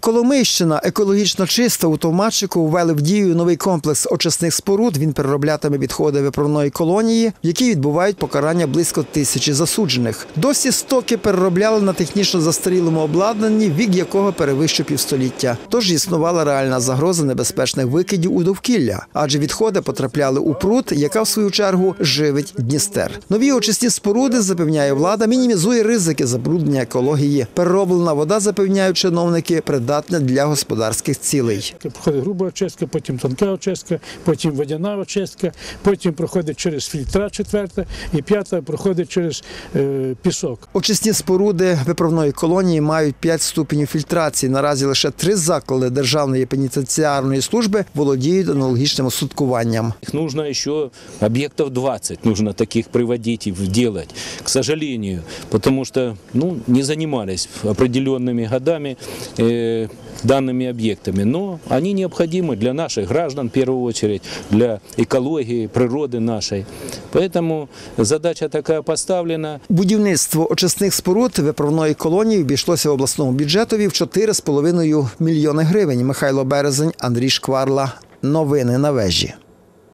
Коломийщина екологічно чиста. У Товмачику ввели в дію новий комплекс очисних споруд. Він перероблятиме відходи виправної колонії, в якій відбувають покарання близько тисячі засуджених. Досі стоки переробляли на технічно застарілому обладнанні, вік якого перевищив півстоліття. Тож існувала реальна загроза небезпечних викидів у довкілля, адже відходи потрапляли у пруд, яка в свою чергу живить Дністер. Нові очисні споруди запевняє влада, мінімізує ризики забруднення екології. Перероблена вода, запевняють чиновники, придатна для господарських цілей. Проходить груба очистка, потім тонка очистка, потім водяна очистка, потім проходить через фільтра четверта і п'ята проходить через е, пісок. Очисні споруди виправної колонії мають 5 ступенів фільтрації. Наразі лише три заклади Державної пенітенціарної служби володіють аналогічним осудкуванням. Их нужно еще объектов 20, нужно таких приводить и делать, к сожалению, потому что ну, не занимались определенными годами э, данными объектами, но они необходимы для наших граждан в первую очередь, для экологии, природы нашей. Поэтому задача такая поставлена. Будівництво очисних споруд виправної колонії обійшлося обласному бюджетові в 4,5 мільйони гривень. Михайло Березень, Андрій Шкварла. Новини на вежі.